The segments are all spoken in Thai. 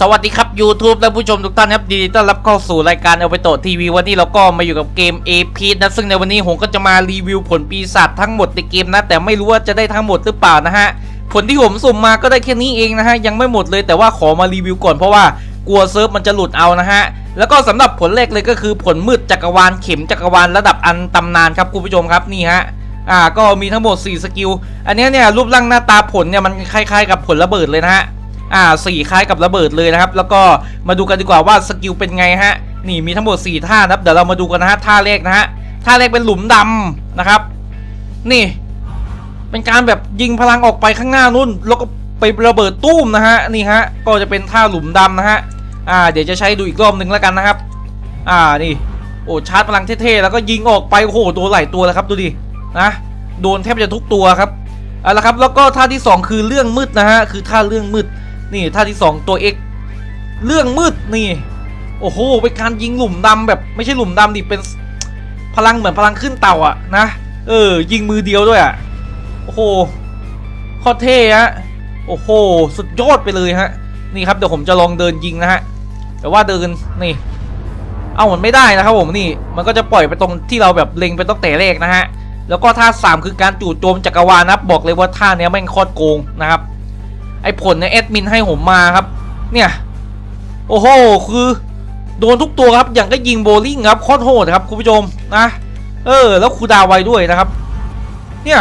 สวัสดีครับ YouTube และผู้ชมทุกท่านครับดีต้อนรับเข้าสู่รายการเอาไปโตทีวีวันนี้เราก็มาอยู่กับเกม a p นะซึ่งในวันนี้ผมก็จะมารีวิวผลปีศาจทั้งหมดในเกมนะ แต่ไม่รู้ว่าจะได้ทั้งหมดหรือเปล่านะฮะ ผลที่ผมสุ่มมาก็ได้แค่นี้เองนะฮะ ยังไม่หมดเลยแต่ว่าขอมารีวิวก่อนเพราะว่ากลัวเซิร์ฟมันจะหลุดเอานะฮะ แล้วก็สำหรับผลแรกเลยก็คือผลมืดจักรวาลเข็มจักรวาลระดับอันตำนานครับคุณผู้ชมครับนี่ฮะอ่าก็มีทั้งหมด 4 สกิลอันนี้เนี่ยรูปร่างหน้าตาผลเนี่ยมันคล้ายๆ กับผลระเบิดเลยนะฮะ อ่าสี่คล้ายกับระเบิดเลยนะครับ แล้วก็มาดูกันดีกว่าว่าสกิลเป็นไงฮะ นี่มีทั้งหมด 4 ท่านะครับ เดี๋ยวเรามาดูกันนะฮะท่าแรกนะฮะ ท่าแรกเป็นหลุมดำนะครับ นี่ เป็นการแบบยิงพลังออกไปข้างหน้านู่น แล้วก็ไประเบิดตุ้มนะฮะ นี่ฮะ ก็จะเป็นท่าหลุมดำนะฮะ อ่า เดี๋ยวจะใช้ดูอีกรอบหนึ่งแล้วกันนะครับ อ่า นี่ โอ้ชาร์จพลังเท่ๆ แล้วก็ยิงออกไปโอ้โหตัวหลายตัวแล้วครับ ดูดิ นะ โดนแทบจะทุกตัวครับ เอาละครับ แล้วก็ท่าที่ 2 คือเรื่องมืดนะฮะ คือท่าเรื่องมืด นี่ท่าที่ 2 ตัว X เรื่องมืดนี่ โอ้โหเป็นการยิงหลุมดำแบบไม่ใช่หลุมดำดิเป็นพลังเหมือนพลังขึ้นเต่าอะนะเออ ยิงมือเดียวด้วยอะโอ้โหโคตรเท่ฮะโอ้โหสุดยอดไปเลยฮะนี่ครับเดี๋ยวผมจะลองเดินยิงนะฮะแต่ว่าเดินนี่ เอามันไม่ได้นะครับผมนี่ มันก็จะปล่อยไปตรงที่เราแบบเล็งไปตั้งแต่แรกนะฮะแล้วก็ท่าสามคือการจู่โจมจักรวาลนับบอกเลยว่าท่าเนี้ยแม่งโคตรโกงนะครับ ไอ้ผลเนี่ยแอดมินให้ผมมาครับ เนี่ย โอ้โห คือ โดนทุกตัวครับ อย่างก็ยิงโบลิ่งครับโคตรโหดครับคุณผู้ชมนะ เออ แล้วคูดาวไวด้วยนะครับ เนี่ย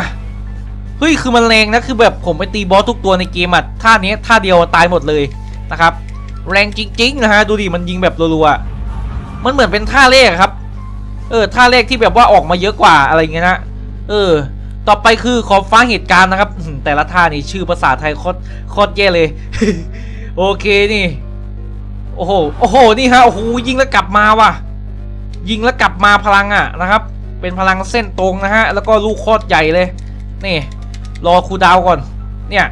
เฮ้ย คือมันแรงนะ คือแบบผมไปตีบอสทุกตัวในเกมอะท่านี้ท่าเดียวตายหมดเลยนะครับ แรงจริงๆนะฮะ ดูดิ มันยิงแบบรัวๆ มันเหมือนเป็นท่าเลขครับ เออ ท่าเลขที่แบบว่าออกมาเยอะกว่าอะไรเงี้ยนะ เออ ต่อไปคือขอบฟ้าเหตุการณ์นะครับ แต่ละท่านี่ชื่อภาษาไทยโคตรโคตรแย่เลย โอเคนี่ โอ้โห โอ้โห นี่ฮะ โอ้โห ยิงแล้วกลับมาว่ะ ยิงแล้วกลับมาพลังอะนะครับ เป็นพลังเส้นตรงนะฮะ แล้วก็ลูกโคตรใหญ่เลย นี่ รอครูดาวก่อน เนี่ย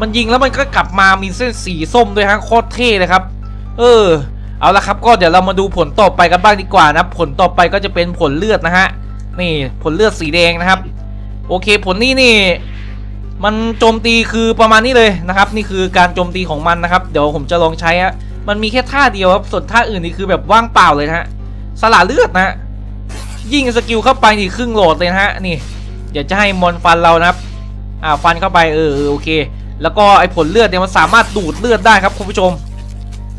มันยิงแล้วมันก็กลับมามีเส้นสีส้มด้วยฮะ โคตรเท่เลยครับ เออ เอาละครับก็เดี๋ยวเรามาดูผลต่อไปกันบ้างดีกว่านะ ผลต่อไปก็จะเป็นผลเลือดนะฮะ นี่ ผลเลือดสีแดงนะครับ โอเค ผลนี้นี่ มันโจมตีคือประมาณนี้เลยนะครับนี่คือการโจมตีของมันนะครับ เดี๋ยวผมจะลองใช้ฮะมันมีแค่ท่าเดียวครับส่วนท่าอื่นนี่คือแบบว่างเปล่าเลยนะฮะสละเลือดนะฮะยิงสกิลเข้าไปนี่ครึ่งโหลดเลยนะฮะนี่เดี๋ยวจะให้มอนฟันเรานะครับอ่าฟันเข้าไปเออโอเค แล้วก็ไอ้ผลเลือดเนี่ยมันสามารถดูดเลือดได้ครับคุณผู้ชม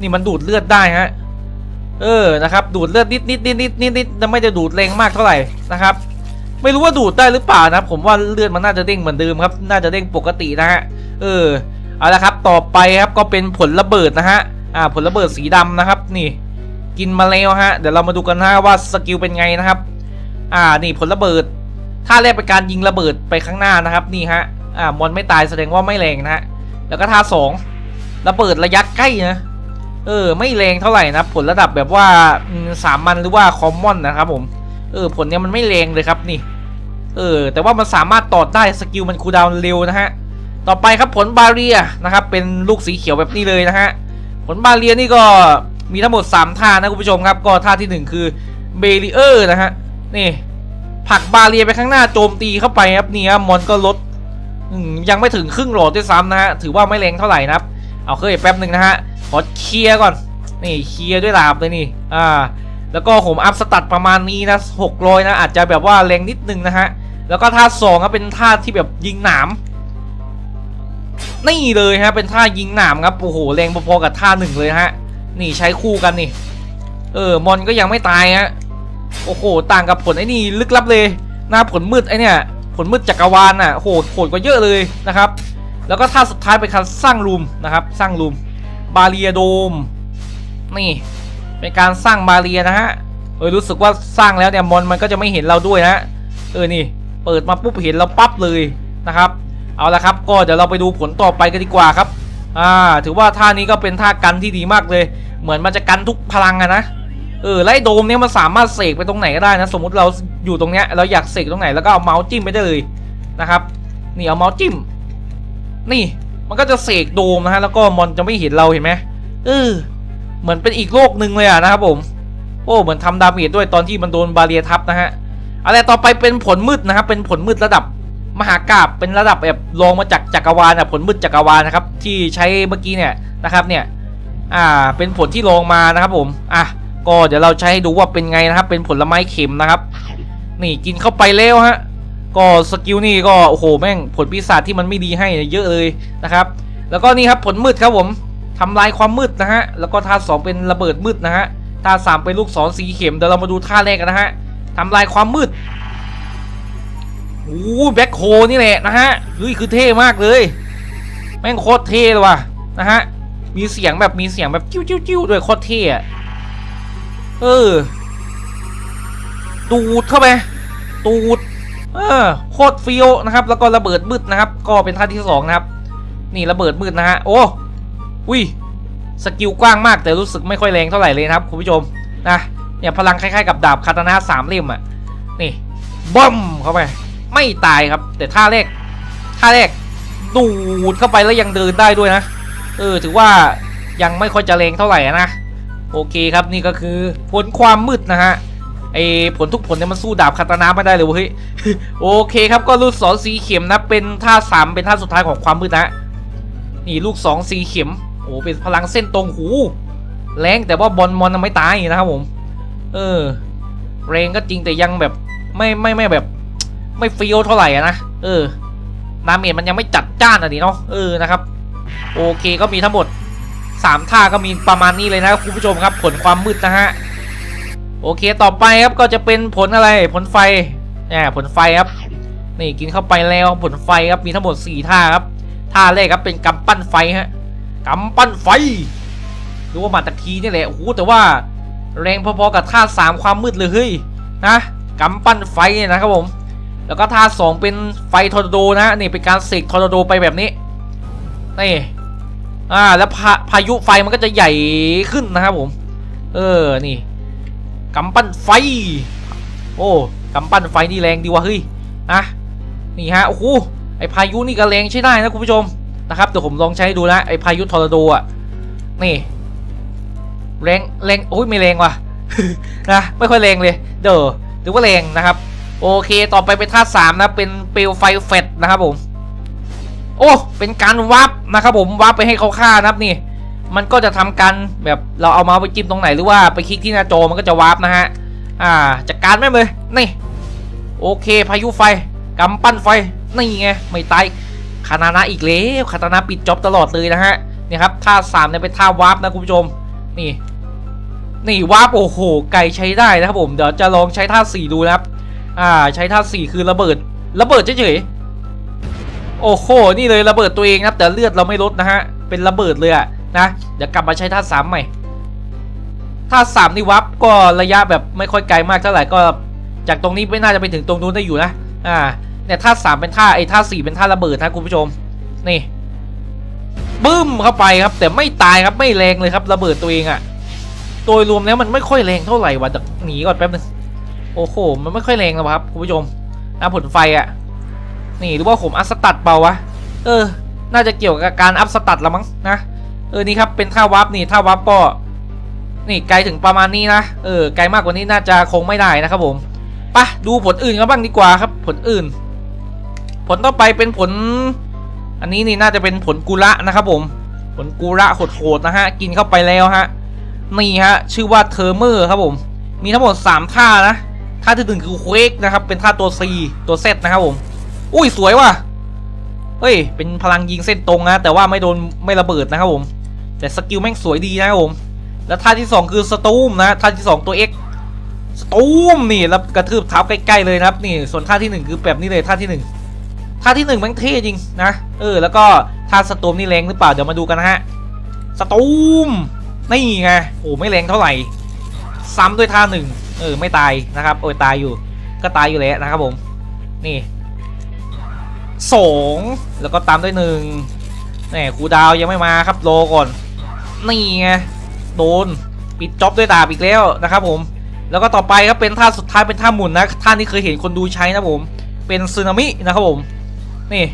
นี่มันดูดเลือดได้ฮะเออนะครับดูดเลือดนิดนิดนิดนิดนิดนิดไม่ได้ดูดแรงมากเท่าไหร่นะครับ ไม่รู้ว่าดูดได้หรือเปล่านะ ผมว่าเลือดมันน่าจะเด้งเหมือนเดิมครับ น่าจะเด้งปกตินะฮะ เออ เอาละครับ ต่อไปครับก็เป็นผลระเบิดนะฮะ อ่า ผลระเบิดสีดำนะครับ นี่ กินมาแล้วฮะ เดี๋ยวเรามาดูกันนะว่าสกิลเป็นไงนะครับ อ่า นี่ผลระเบิดท่าแรกเป็นการยิงระเบิดไปข้างหน้านะครับ นี่ฮะ อ่ามอนไม่ตายแสดงว่าไม่แรงนะฮะ แล้วก็ท่าสองระเบิดระยะใกล้นะ เออ ไม่แรงเท่าไหร่นะ ผลระดับแบบว่าสามัญหรือว่าคอมมอนนะครับผม เออผลเนี้ยมันไม่แรงเลยครับนี่ เออ แต่ว่ามันสามารถตอดได้สกิลมันคูลดาวน์เร็วนะฮะ ต่อไปครับผลบาเรียนะครับ เป็นลูกสีเขียวแบบนี้เลยนะฮะ ผลบาเรียนี่ก็มีทั้งหมด 3 ท่านะคุณผู้ชมครับ ก็ท่าทีหนึ่1 คือเบรีเออร์นะฮะ นี่ผลักบาเรียไปข้างหน้าโจมตีเข้าไปครับนี่ครับมอนก็ลดยังไม่ถึงครึ่งโหลดด้วยซ้ำนะฮะ ถือว่าไม่แรงเท่าไหร่นะครับ เอาเคยแป๊บหนึ่งนะฮะ ขอเคลียร์ก่อน นี่เคลียร์ด้วยดาบเลยนี่ อ่า แล้วก็ผมอัพสตัดประมาณนี้นะหกร้อยนะอาจจะแบบว่าแรงนิดนึงนะฮะ แล้วก็ท่าสองก็เป็นท่าที่แบบยิงหนามนี่เลยฮะเป็นท่ายิงหนามครับโอ้โหแรงพอๆกับท่าหนึ่งเลยฮะ นี่ใช้คู่กันนี่ เออมอนก็ยังไม่ตายฮะโอ้โหต่างกับผลไอ้นี่ลึกลับเลย หน้าผลมืดไอเนี่ยผลมืดจักรวาลน่ะโหดโหดกว่าเยอะเลยนะครับ แล้วก็ท่าสุดท้ายเป็นการสร้างรูมนะครับ สร้างรูมบาเรียโดมนี่ เป็นการสร้างบาเรียนะฮะเออรู้สึกว่าสร้างแล้วเนี่ยมอนมันก็จะไม่เห็นเราด้วยนะเออนี่ เปิดมาปุ๊บเห็นเราปั๊บเลยนะครับ เอาละครับก็เดี๋ยวเราไปดูผลต่อไปกันดีกว่าครับอ่าถือว่าท่านี้ก็เป็นท่ากันที่ดีมากเลย เหมือนมันจะกันทุกพลังอะนะเออไล่โดมเนี่ยมันสามารถเสกไปตรงไหนก็ได้นะสมมุติเราอยู่ตรงเนี้ยเราอยากเสกตรงไหนแล้วก็เอาเมาส์จิ้มไปได้เลยนะครับนี่เอาเมาส์จิ้ม นี่มันก็จะเสกโดมนะฮะแล้วก็มอนจะไม่เห็นเราเห็นไหมเออ เหมือนเป็นอีกโลกหนึ่งเลยอะนะครับผม โอ้เหมือนทำดาเมจด้วยตอนที่มันโดนบาเรียทับนะฮะอะไรต่อไปเป็นผลมืดนะครับ เป็นผลมืดระดับมหากราบเป็นระดับแบบลงมาจากจักรวาลอะผลมืดจักรวาลนะครับ ที่ใช้เมื่อกี้เนี่ยนะครับเนี่ยอ่าเป็นผลที่ลงมานะครับผมอะก็เดี๋ยวเราใช้ให้ดูว่าเป็นไงนะครับ เป็นผลไม้เข็มนะครับ นี่กินเข้าไปแล้วฮะก็สกิลนี่ก็โอ้โหแม่งผลปีศาจที่มันไม่ดีให้เยอะเลยนะครับ แล้วก็นี่ครับผลมืดครับผม ทำลายความมืดนะฮะ แล้วก็ท่าสองเป็นระเบิดมืดนะฮะ ท่าสามเป็นลูกศรสีเข็ม เดี๋ยวเรามาดูท่าแรกกันนะฮะทำลายความมืดโอ้แบ็คโฮนี่แหละนะฮะเฮ้ยคือเท่มากเลย แม่งโคตรเท่เลยว่ะนะฮะ มีเสียงแบบมีเสียงแบบจิ้วจิ้วจิ้วด้วยโคตรเท่อะเออดูดเข้าไป ตูด เออ โคตรฟี้ยวนะครับ แล้วก็ระเบิดมืดนะครับ ก็เป็นท่าที่สองนะครับ นี่ระเบิดมืดนะฮะ โอ้ อุ้ยสกิลกว้างมากแต่รู้สึกไม่ค่อยแรงเท่าไหร่เลยนะครับคุณผู้ชมนะเนี่ยพลังคล้ายๆกับดาบคาตานะสามเล่มอะนี่บอมเข้าไปไม่ตายครับ แต่ท่าแรกท่าแรกดูดเข้าไปแล้วยังเดินได้ด้วยนะเออถือว่ายังไม่ค่อยจะแรงเท่าไหร่นะโอเคครับนี่ก็คือผลความมืดนะฮะไอผลทุกผลเนี่ยมันสู้ดาบคาตานาไม่ได้เลยเว้ยโอเคครับก็ลูกศรสีเข็มนะเป็นท่าสามเป็นท่าสุดท้ายของความมืดนะนี่ลูกสองสีเข็ม โอ้เป็นพลังเส้นตรงหู แรงแต่ว่าบอลมอนไม่ตายนะครับผม เออ แรงก็จริงแต่ยังแบบไม่ไม่ไม่แบบ ไม่ฟีลเท่าไหร่นะเออดาเมจมันยังไม่จัดจ้านอะดิเนาะเออนะครับ โอเคก็มีทั้งหมดสามท่าก็มีประมาณนี้เลยนะครับคุณผู้ชมครับ ผลความมืดนะฮะโอเคต่อไปครับก็จะเป็นผลอะไรผลไฟเนี่ยผลไฟครับนี่กินเข้าไปแล้วผลไฟครับมีทั้งหมด 4 ท่าครับท่าแรกครับเป็นกำปั้นไฟฮะ กำปั้นไฟหรือว่ามาตะคีนี่แหละโอ้โหแต่ว่าแรงพอๆกับท่าสามความมืดเลยเฮ้ยนะกำปั้นไฟเนี่ยนะครับผม แล้วก็ท่าสองเป็นไฟทอร์นาโดนะนี่เป็นการเสกทอร์นาโดไปแบบนี้นี่อ่าแล้วพาพายุไฟมันก็จะใหญ่ขึ้นนะครับผม เออนี่กำปั้นไฟ โอ้กำปั้นไฟนี่แรงดีวะเฮ้ยนะนี่ฮะโอ้โหไอพายุนี่ก็แรงใช้ได้นะคุณผู้ชม นะครับเดี๋ยวผมลองใช้ดูนะไอพายุทอร์นาโดอะนี่แรงแรงโอ้ยไม่แรงว่ะนะไม่ค่อยแรงเลย เด้อถือว่าแรงนะครับ โอเคต่อไปเป็นท่าสามนะเป็นเปลวไฟแฟดนะครับผม โอ้เป็นการวับนะครับผมวับไปให้เขาฆ่านะครับนี่ มันก็จะทำการแบบเราเอามาไปจิ้มตรงไหนหรือว่าไปคลิกที่หน้าจอมันก็จะวับนะฮะอ่าจัดการแม่เลยนี่โอเคพายุไฟกำปั้นไฟนี่ไงไม่ตาย คานานะอีกแล้วคาตานะปิดจ็อบตลอดเลยนะฮะนี่ครับท่าสามเนี่ยเป็นท่าวาร์ปนะคุณผู้ชม นี่ นี่วาร์ปโอ้โหไก่ใช้ได้นะครับผมเดี๋ยวจะลองใช้ท่าสี่ดูนะครับ อ่าใช้ท่าสี่คือระเบิด ระเบิดเฉยๆโอ้โหนี่เลยระเบิดตัวเองนะครับแต่เลือดเราไม่ลดนะฮะเป็นระเบิดเลยอะนะเดี๋ยวกลับมาใช้ท่าสามใหม่ท่าสามนี่วับก็ระยะแบบไม่ค่อยไกลมากเท่าไหร่ก็ จากตรงนี้ไม่น่าจะไปถึงตรงนู้นได้อยู่นะอ่า เนี่ยท่าสามเป็นท่าไอ้ท่าสี่เป็นท่าระเบิดนะคุณผู้ชม นี่บึ้มเข้าไปครับ แต่ไม่ตายครับไม่แรงเลยครับระเบิดตัวเองอะโดยรวมแล้วมันไม่ค่อยแรงเท่าไหร่ว่ะเดี๋ยวหนีก่อนแป๊บนึงโอ้โหมันไม่ค่อยแรงหรอกครับคุณผู้ชมนะผลไฟอะ่ะ นี่หรือว่าผมอัพสตัดเปล่าวะเออ น่าจะเกี่ยวกับการอัพสตัดละมั้งนะเออนี่ครับเป็นท่าวับนี่ท่าวับก็นี่ไกลถึงประมาณนี้นะเออไกลมากกว่านี้น่าจะคงไม่ได้นะครับผมไปะดูผลอื่นกันบ้างดีกว่าครับ ผลอื่น ผลต่อไปเป็นผล อันนี้นี่น่าจะเป็นผลกุระนะครับผม ผลกุระโหดๆนะฮะ กินเข้าไปแล้วฮะ นี่ฮะ ชื่อว่าเทอร์เมอร์ครับผม มีทั้งหมด 3 ท่านะ ท่าที่หนึ่งคือเควกนะครับ เป็นท่าตัว C ตัว Z นะครับผม อุ้ยสวยว่ะ เฮ้ย เป็นพลังยิงเส้นตรงนะ แต่ว่าไม่โดนไม่ระเบิดนะครับผม แต่สกิลแม่งสวยดีนะครับผม แล้วท่าที่ 2 คือสตูมนะ ท่าที่ 2 ตัว X สตูมนี่แล้วกระทืบเท้าใกล้ๆเลยนะครับ นี่ ส่วนท่าที่ 1 คือแบบนี้เลยท่าที่ 1 ท่าที่1แม่งเท่จริงนะ เออ แล้วก็ท่าสตูมนี่แรงหรือเปล่า เดี๋ยวมาดูกันนะฮะ สตูม นี่ไง โอ้ไม่แรงเท่าไหร่ ซ้ำด้วยท่าหนึ่งเออ ไม่ตายนะครับ โอ้ยตายอยู่ ก็ตายอยู่แล้วนะครับผม นี่สองแล้วก็ตามด้วยหนึ่งแหมครูดาวยังไม่มาครับรอก่อน นี่ไง โดน ปิดจ็อบด้วยดาบอีกแล้วนะครับผม แล้วก็ต่อไปครับเป็นท่าสุดท้ายเป็นท่าหมุนนะ ท่านี้เคยเห็นคนดูใช้นะผม เป็นซึนามินะครับผม นี่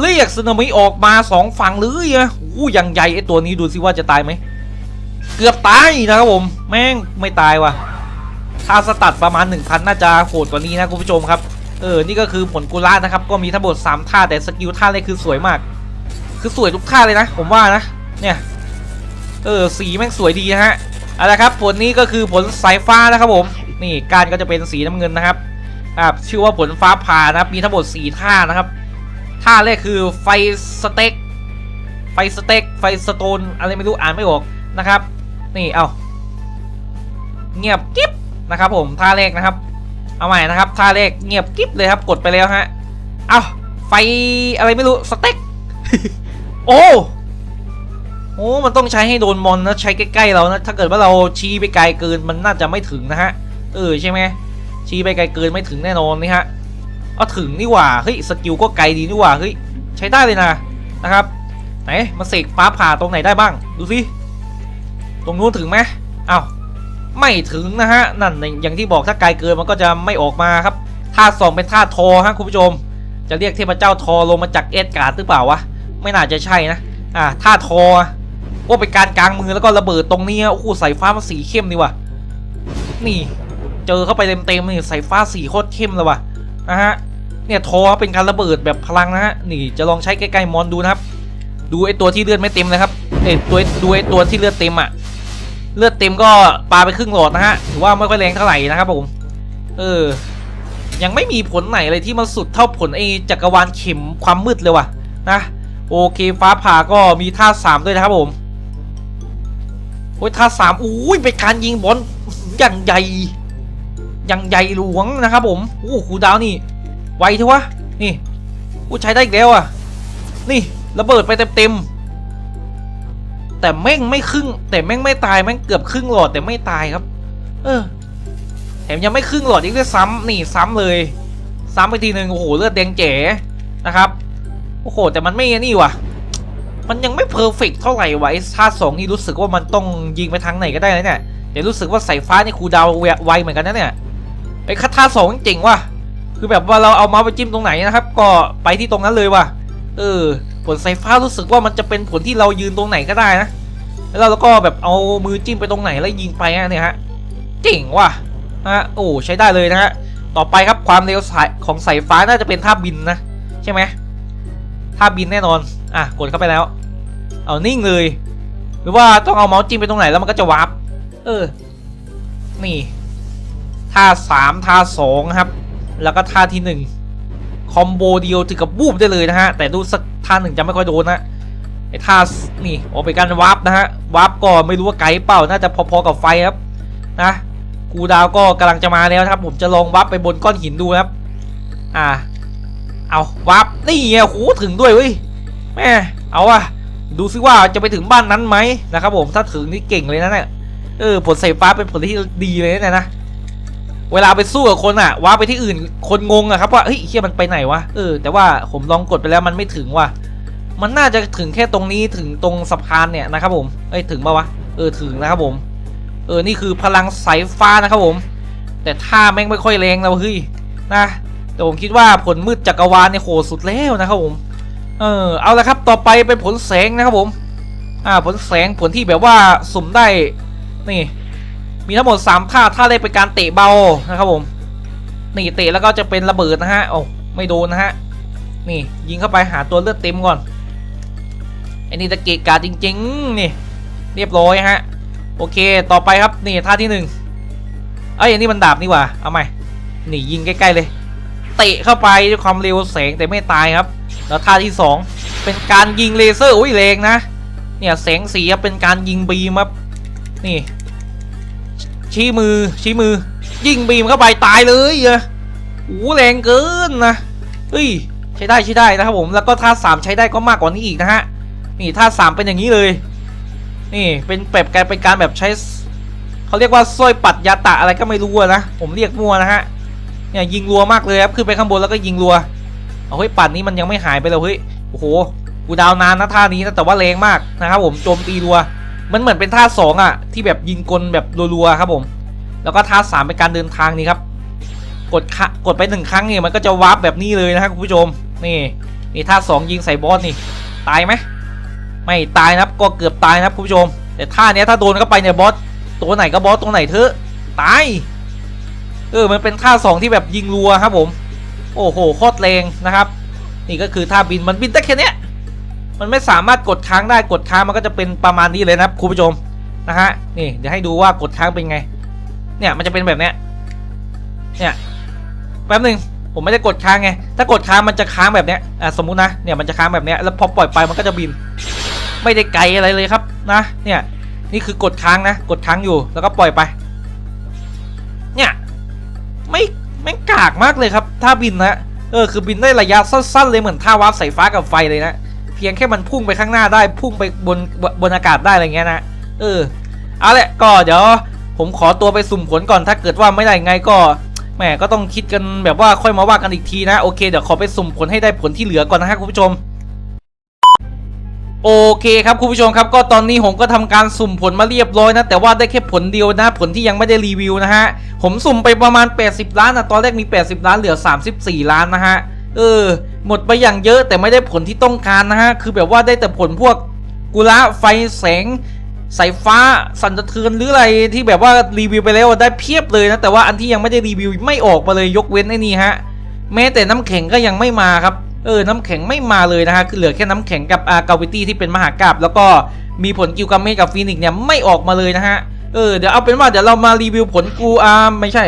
เรียกซึนามิออกมาสองฝั่งเลยอะอู้ยังใหญ่ไอตัวนี้ดูสิว่าจะตายไหม เกือบตายนะครับผม แม่งไม่ตายว่ะถ้าสตัดประมาณ 1,000 น่าจะโหดกว่านี้นะคุณผู้ชมครับ เออ นี่ก็คือผลกุล่านะครับ ก็มีทั้งหมด3ท่าแต่สกิลท่าแรกคือสวยมาก คือสวยทุกท่าเลยนะ ผมว่านะ เนี่ย เออ สีแม่งสวยดีนะฮะเอาละครับ ผลนี้ก็คือผลสายฟ้านะครับผม นี่การก็จะเป็นสีน้ำเงินนะครับ อ่าชื่อว่าผลฟ้าผ่านะครับมีทั้งหมด 4 ท่านะครับ ท่าแรกคือไฟสเต็กไฟสเต็กไฟสโตนอะไรไม่รู้อ่านไม่ออกนะครับนี่เอาเงียบกิ๊บนะครับผมท่าแรกนะครับ เอาใหม่นะครับท่าแรกเงียบกิ๊บเลยครับกดไปแล้วฮะเอาไฟอะไรไม่รู้สเต็กโอ้โอ้มันต้องใช้ให้โดนมอนนะใช้ใกล้ๆเรานะถ้าเกิดว่าเราชี้ไปไกลเกินมันน่าจะไม่ถึงนะฮะเออใช่ไหม ชี้ไปไกลเกินไม่ถึงแน่นอนนี่ฮะเอาถึงนี่หว่าเฮ้ยสกิลก็ไกลดีนี่หว่าเฮ้ยใช้ได้เลยนะนะครับไหนมาเสกฟ้าผ่าตรงไหนได้บ้างดูสิตรงนู้นถึงไหมอ้าวไม่ถึงนะฮะนั่นอย่างที่บอกถ้าไกลเกินมันก็จะไม่ออกมาครับท่าสองเป็นท่าทอฮะคุณผู้ชม จะเรียกเทพเจ้าทอลงมาจากเอ็ดการ์ดหรือเปล่าวะไม่น่าจะใช่นะอ่าท่าทอว่าเป็นการกลางมือแล้วก็ระเบิดตรงนี้โอ้โหสายฟ้ามันสีเข้มดีว่ะนี่ เจอเข้าไปเต็มๆนี่สายฟ้าสีโคตรเข้มเลยว่ะนะฮะเนี่ยทอเป็นการระเบิดแบบพลังนะฮะนี่จะลองใช้ใกล้ๆมอนดูนะครับ ดูไอตัวที่เลือดไม่เต็มเลยครับเอยตัวดูไอตัวที่เลือดเต็มอะเลือดเต็มก็ปาไปครึ่งหลอดนะฮะถือว่าไม่ค่อยแรงเท่าไหร่นะครับผมเออ ยังไม่มีผลไหนเลยที่มันสุดเท่าผลไอจักรวาลเข็มความมืดเลยว่ะนะโอเคฟ้าผ่าก็มีท่าสามด้วยนะครับผมโอ้ยท่าสามอุ้ยเป็นการยิงบอลอย่างใหญ่ อย่างใหญ่หลวงนะครับผมโอ้ครูดาวนี่ ไวเทวะนี่อู้ใช้ได้อีกแล้วอะ นี่ระเบิดไปเต็มๆแต่แม่งไม่ครึ่ง แต่แม่งไม่ตายแม่งเกือบครึ่งหลอดแต่ไม่ตายครับ เออแถมยังไม่ครึ่งหลอดอีกด้วยซ้ำนี่ซ้ำเลย ซ้ำไปทีหนึ่งโอ้โหเลือดแดงเจ๋นะครับโอ้โหแต่มันไม่นี่ว่ะมันยังไม่เพอร์เฟกเท่าไหร่วะไอ้ท่าสองนี่รู้สึกว่ามันต้องยิงไปทางไหนก็ได้นะเนี่ยแต่รู้สึกว่าสายฟ้านี่ครูดาวไวเหมือนกันนะเนี่ย ไอ้คัทท่าสองเจ๋งว่ะ คือแบบว่าเราเอาเมาส์ไปจิ้มตรงไหนนะครับ ก็ไปที่ตรงนั้นเลยว่ะ เออ ผลสายฟ้ารู้สึกว่ามันจะเป็นผลที่เรายืนตรงไหนก็ได้นะ แล้วเราก็แบบเอามือจิ้มไปตรงไหนแล้วยิงไปฮะเนี่ยฮะ เจ๋งว่ะฮะโอ้ใช้ได้เลยนะฮะ ต่อไปครับความเร็วสายของสายฟ้าน่าจะเป็นท่าบินนะ ใช่ไหมท่าบินแน่นอน อะกดเข้าไปแล้ว เอานิ่งเลย หรือว่าต้องเอาเมาส์จิ้มไปตรงไหนแล้วมันก็จะวาร์ป เออ นี่ ท่าสามท่าสองครับ แล้วก็ท่าที่หนึ่งคอมโบเดียวถึงกับบูบได้เลยนะฮะ แต่ดูสักท่าหนึ่งจะไม่ค่อยโดนนะไอ้ท่านี่ออกไปการวาร์ปนะฮะวาร์ปก็ไม่รู้ว่าไกลเปล่าน่าจะพอๆกับไฟครับนะกูดาวก็กำลังจะมาแล้วครับ ผมจะลองวาร์ปไปบนก้อนหินดูครับอ่าเอาวาร์ปนี่ไงโหถึงด้วยเว้ยแม่เอาอะดูซิว่าจะไปถึงบ้านนั้นไหมนะครับผมถ้าถึงนี่เก่งเลยนะเนี่ยเออผลใสายฟ้าเป็นผลที่ดีเลยนะนะ เวลาไปสู้กับคนอะว้าไปที่อื่นคนงงอะครับว่าเฮ้ยเฮียมันไปไหนวะเออแต่ว่าผมลองกดไปแล้วมันไม่ถึงว่ะมันน่าจะถึงแค่ตรงนี้ถึงตรงสะพานเนี่ยนะครับผมเอ้ยถึงปะวะเออถึงนะครับผมเออนี่คือพลังสายฟ้านะครับผม แต่ท่าแม่งไม่ค่อยแรงแล้วเฮ้ยนะแต่ผมคิดว่าผลมืดจักรวาลเนี่ยโหสุดแล้วนะครับผมเออเอาละครับต่อไปเป็นผลแสงนะครับผมอ่าผลแสงผลที่แบบว่าสุ่มได้นี่ มีทั้งหมด 3 ท่า ท่าแรกเป็นการเตะเบานะครับผมนี่เตะแล้วก็จะเป็นระเบิดนะฮะโอ้ไม่โดนนะฮะนี่ยิงเข้าไปหาตัวเลือดเต็มก่อนไอ้นี่ตะเกียกาจริงๆนี่เรียบร้อยฮะโอเคต่อไปครับนี่ท่าที่หนึ่งเอ้ยอันนี้มันดาบนี่ว่าเอาใหม่นี่ยิงใกล้ๆเลยเตะเข้าไปด้วยความเร็วแสงแต่ไม่ตายครับ แล้วท่าที่สองเป็นการยิงเลเซอร์อุ้ยแรงนะเนี่ยแสงสีเป็นการยิงบีมครับนี่ ชี้มือชี้มือ ยิงบีมเข้าไปตายเลยอะโอ้แรงเกินนะเฮ้ยใช้ได้ใช้ได้นะครับผมแล้วก็ท่าสามใช้ได้ก็มากกว่านี้อีกนะฮะนี่ท่าสามเป็นอย่างนี้เลย นี่เป็นแบบการเป็นการแบบใช้เขาเรียกว่าสร้อยปัดยาตะอะไรก็ไม่รู้นะผมเรียกมั่วนะฮะเนี่ยยิงรัวมากเลยครับขึ้นไปข้างบนแล้วก็ยิงรัวเอาเฮ้ยปัดนี้มันยังไม่หายไปเลยเฮ้ยโอ้โหกูดาวนานนะท่านี้นะแต่ว่าแรงมากนะครับผมโจมตีรัว มันเหมือนเป็นท่าสองอะ ที่แบบยิงกลแบบรัวๆครับผม แล้วก็ท่าสามเป็นการเดินทางนี่ครับกดคะกดไปหนึ่งครั้งเนี่ยมันก็จะวาร์ปแบบนี้เลยนะครับคุณผู้ชมนี่นี่ท่าสองยิงใส่บอสนี่ ตายไหมไม่ตายนะครับก็เกือบตายนะครับคุณผู้ชม แต่ท่าเนี้ยถ้าโดนเข้าไปเนี่ยบอสตัวไหนก็บอสตัวไหนเถอะตายเออมันเป็นท่าสองที่แบบยิงรัวครับผม โอ้โหโคตรแรงนะครับ นี่ก็คือท่าบินมันบินได้แค่เนี้ย มันไม่สามารถกดค้างได้กดค้างมันก็จะเป็นประมาณนี้เลยนะครับคุณผู้ชมนะฮะนี่เดี๋ยวให้ดูว่ากดค้างเป็นไง เนี่ยมันจะเป็นแบบเนี้ยเนี่ยแป๊บหนึ่งผมไม่ได้กดค้างไงถ้ากดค้างมันจะค้างแบบเนี้ยอะสมมุตินะเนี่ยมันจะค้างแบบเนี้ยแล้วพอปล่อยไปมันก็จะบิน ไม่ได้ไกลอะไรเลยครับนะเนี่ยนี่คือกดค้างนะ กดค้างอยู่แล้วก็ปล่อยไป เนี่ยไม่ไม่งกากมากเลยครับ ถ้าบินนะเออคือบินได้ระยะสั้นๆเลยเหมือนท่าวาร์ปสายฟ้ากับไฟเลยนะ เพียงแค่มันพุ่งไปข้างหน้าได้พุ่งไปบนบนอากาศได้อะไรเงี้ยนะเออเอาละก็เดี๋ยวผมขอตัวไปสุ่มผลก่อนถ้าเกิดว่าไม่ได้ไงก็แหมก็ต้องคิดกันแบบว่าค่อยมาว่ากันอีกทีนะโอเคเดี๋ยวขอไปสุ่มผลให้ได้ผลที่เหลือก่อนนะฮะคุณผู้ชมโอเคครับคุณผู้ชมครับก็ตอนนี้ผมก็ทำการสุ่มผลมาเรียบร้อยนะแต่ว่าได้แค่ผลเดียวนะผลที่ยังไม่ได้รีวิวนะฮะผมสุ่มไปประมาณ 80 ล้านนะตอนแรกมี 80 ล้านเหลือ 34 ล้านนะฮะเออ หมดไปอย่างเยอะแต่ไม่ได้ผลที่ต้องการนะฮะ คือแบบว่าได้แต่ผลพวกกุละไฟแสงสายฟ้าสั่นสะเทือนหรืออะไรที่แบบว่ารีวิวไปแล้วได้เพียบเลยนะ แต่ว่าอันที่ยังไม่ได้รีวิวไม่ออกมาเลยยกเว้นไอ้นี่ฮะ แม้แต่น้ำแข็งก็ยังไม่มาครับ เออน้ำแข็งไม่มาเลยนะฮะ คือเหลือแค่น้ำแข็งกับอากาวิตี้ที่เป็นมหากราบแล้วก็มีผลกิวกาเมกับฟีนิกซ์เนี่ยไม่ออกมาเลยนะฮะ เออเดี๋ยวเอาเป็นว่าเดี๋ยวเรามารีวิวผลกูอาร์ไม่ใช่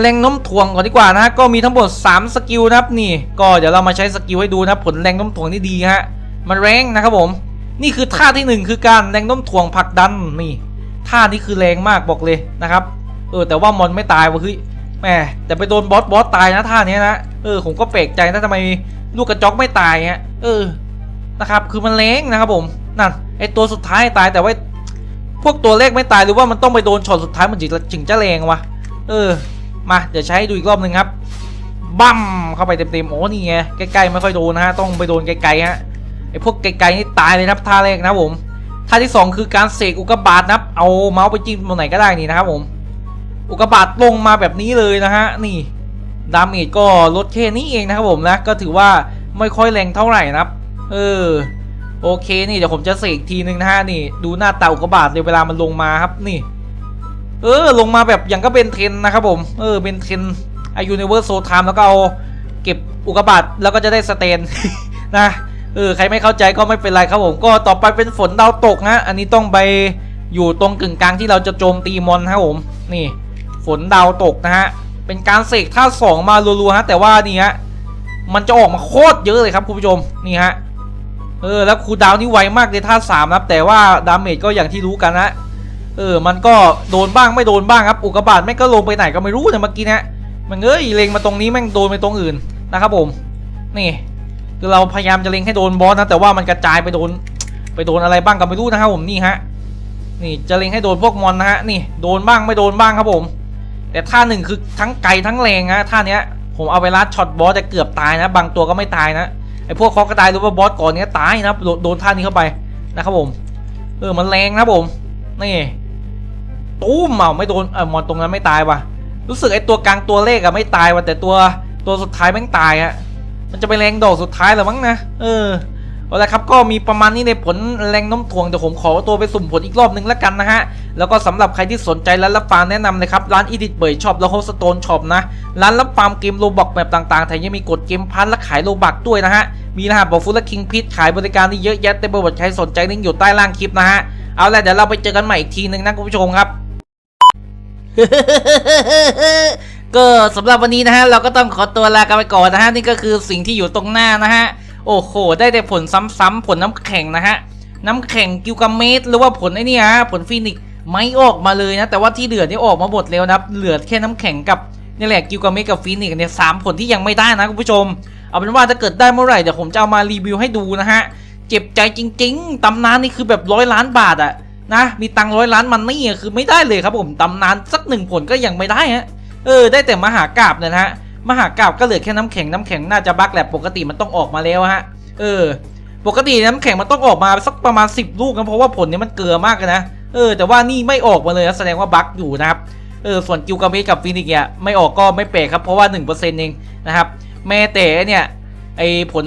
แรงโน้มถ่วงก่อนดีกว่านะก็มีทั้งหมด 3 สกิลนะครับนี่ ก็เดี๋ยวเรามาใช้สกิลให้ดูนะผลแรงโน้มถ่วงนี่ดีฮะมันแรงนะครับผม นี่คือท่าที่หนึ่งคือการแรงโน้มถ่วงผลักดันนี่ท่านี้คือแรงมากบอกเลยนะครับเออแต่ว่ามอนไม่ตายวะเฮ้ยแหมแต่ไปโดนบอสบอสตายนะท่านี้นะเออผมก็แปลกใจนะทำไมลูกกระจอกไม่ตายฮะเออนะครับคือมันแรงนะครับผมนั่นไอตัวสุดท้ายตายแต่ว่าพวกตัวเลขไม่ตายหรือว่ามันต้องไปโดนช็อตสุดท้ายมันจึงจึงจะแรงวะเออ มาเดี๋ยวใช้ให้ดูอีกรอบหนึ่งครับบั้มเข้าไปเต็มๆโอ้นี่ไงใกล้ๆไม่ค่อยโดนนะฮะต้องไปโดนไกลๆฮะไอพวกไกลๆนี่ตายเลยนะครับท่าแรกนะผมท่าที่สองคือการเสกอุกบาตนะครับเอาเมาส์ไปจิ้มตรงไหนก็ได้นี่นะครับผมอุกบาตลงมาแบบนี้เลยนะฮะนี่ดาเมจก็ลดแค่นี้เองนะครับผมนะก็ถือว่าไม่ค่อยแรงเท่าไหร่นะครับ เออโอเคนี่เดี๋ยวผมจะเสกทีนึงนะฮะนี่ ดูหน้าตาอุกกาบาตในเวลามันลงมาครับนี่ เออ ลงมาแบบอย่างก็เป็นเทนนะครับผม เออ เป็นเทนอายุในเวอร์โซทามแล้วก็เอาเก็บอุกกาบาตแล้วก็จะได้สเตนนะ เออ ใครไม่เข้าใจก็ไม่เป็นไรครับผม ก็ต่อไปเป็นฝนดาวตกนะ อันนี้ต้องไปอยู่ตรงกึ่งกลางที่เราจะโจมตีมอนครับผม นี่ ฝนดาวตกนะฮะ เป็นการเสกท่าสองมารัวๆฮะ แต่ว่านี่ฮะ มันจะออกมาโคตรเยอะเลยครับคุณผู้ชม นี่ฮะ เออ แล้วคูดาวนี่ไวมากในท่าสามนะแต่ว่าดาเมจก็อย่างที่รู้กันนะ เออ มันก็โดนบ้างไม่โดนบ้างครับอุกกาบาตแม่งก็ลงไปไหนก็ไม่รู้เนี่ยเมื่อกี้นะมันเอ้ยเล็งมาตรงนี้แม่งโดนไปตรงอื่นนะครับผม นี่ คือเราพยายามจะเล็งให้โดนบอสนะแต่ว่ามันกระจายไปโดนไปโดนอะไรบ้างก็ไม่รู้นะครับผมนี่ฮะนี่จะเล็งให้โดนพวกมอนนะฮะนี่โดนบ้างไม่โดนบ้างครับผม แต่ท่าหนึ่งคือทั้งไกลทั้งแรงนะท่าเนี้ยผมเอาไปลัดช็อตบอสแต่เกือบตายนะ บางตัวก็ไม่ตายนะไอพวกคอกระตายรือว่าบอสก่อนเนี้ยตายนะโดนท่านี้เข้าไปนะครับผม เออมันแรงนะผมนี่ ตู้มเอาไม่โดนเออมอนตรงนั้นไม่ตายว่ะ รู้สึกไอตัวกลางตัวเลขอะไม่ตายว่ะแต่ตัวตัวสุดท้ายแม่งตายอะมันจะไปแรงดอกสุดท้ายหรือมั้งนะเออเอาละครับก็มีประมาณนี้ในผลแรงน้มถ่วงเดี๋ยวผมขอตัวไปสุ่มผลอีกรอบนึงแล้วกันนะฮะ แล้วก็สำหรับใครที่สนใจร้านรับฟาร์มแนะนำเลยครับ ร้านอีดิทเบย์ช็อปแล้วโฮสโตนช็อปนะ ร้านรับฟาร์มเกมโลบอกแบบต่างๆแถมยังมีกดเกมพันและขายโลบักด้วยนะฮะ มีรหัสบอกฟุตและคิงพิทขายบริการที่เยอะแยะเต็มไปหมดใครสนใจลิงก์อยู่ใต้ล่างคลิปนะฮะเอาละเดี๋ยวเราไปเจอกันใหม่อีกทีนึงนะคุณผู้ชมครับ ก็สำหรับวันนี้นะฮะ เราก็ต้องขอตัวลากันไปก่อนนะฮะ นี่ก็คือสิ่งที่อยู่ตรงหน้านะฮะ โอ้โห ได้แต่ผลซ้ำๆผลน้ำแข็งนะฮะ น้ำแข็งกิวกาเมตหรือว่าผลไอ้นี่ฮะ ผลฟีนิกไม่ออกมาเลยนะ แต่ว่าที่เหลือนี่ออกมาหมดแล้วนะเหลือแค่น้ำแข็งกับนี่แหละกิวกาเมตกับฟีนิกเนี่ยสามผลที่ยังไม่ได้นะคุณผู้ชม เอาเป็นว่าถ้าเกิดได้เมื่อไหร่เดี๋ยวผมจะเอามารีวิวให้ดูนะฮะ เจ็บใจจริง ๆตำนานนี่คือแบบร้อยล้านบาทอะ นะ มีตังร้อยล้านมันนี่คือไม่ได้เลยครับผมตำนานสักหนึ่งผลก็ยังไม่ได้ฮะเออได้แต่มหากราบเนี่ยนะฮะมหากราบก็เหลือแค่น้ำแข็งน้ำแข็งน่าจะบักแหละปกติมันต้องออกมาแล้วฮะเออ ปกติน้ำแข็งมันต้องออกมาสักประมาณ 10 ลูกนะเพราะว่าผลเนี่ยมันเกลือมากนะเออแต่ว่านี่ไม่ออกมาเลยนะแสดงว่าบักอยู่นะครับเออส่วนกิวกาเมกับฟินิกเนี่ยไม่ออกก็ไม่แปลกครับเพราะว่า 1%เองนะครับแม้แต่เนี่ย ไอผล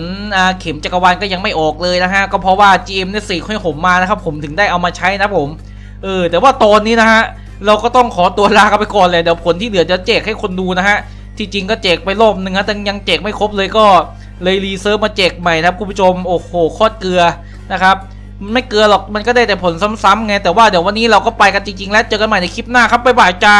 เข็มจักรวาลก็ยังไม่ออกเลยนะฮะ ก็เพราะว่า GM เนี่ยสีให้ผมมานะครับ ผมถึงได้เอามาใช้นะผม เออ แต่ว่าตอนนี้นะฮะ เราก็ต้องขอตัวลากันไปก่อนเลยเดี๋ยวผลที่เหลือจะแจกให้คนดูนะฮะ ที่จริงก็แจกไปรอบหนึ่งนะแต่ยังแจกไม่ครบเลยก็เลยรีเซิร์ฟมาแจกใหม่นะครับคุณผู้ชม โอ้โหโคตรเกลือนะครับไม่เกลือหรอกมันก็ได้แต่ผลซ้ำๆไงแต่ว่าเดี๋ยววันนี้เราก็ไปกันจริงๆแล้วเจอกันใหม่ในคลิปหน้าครับบ๊ายบายจ้า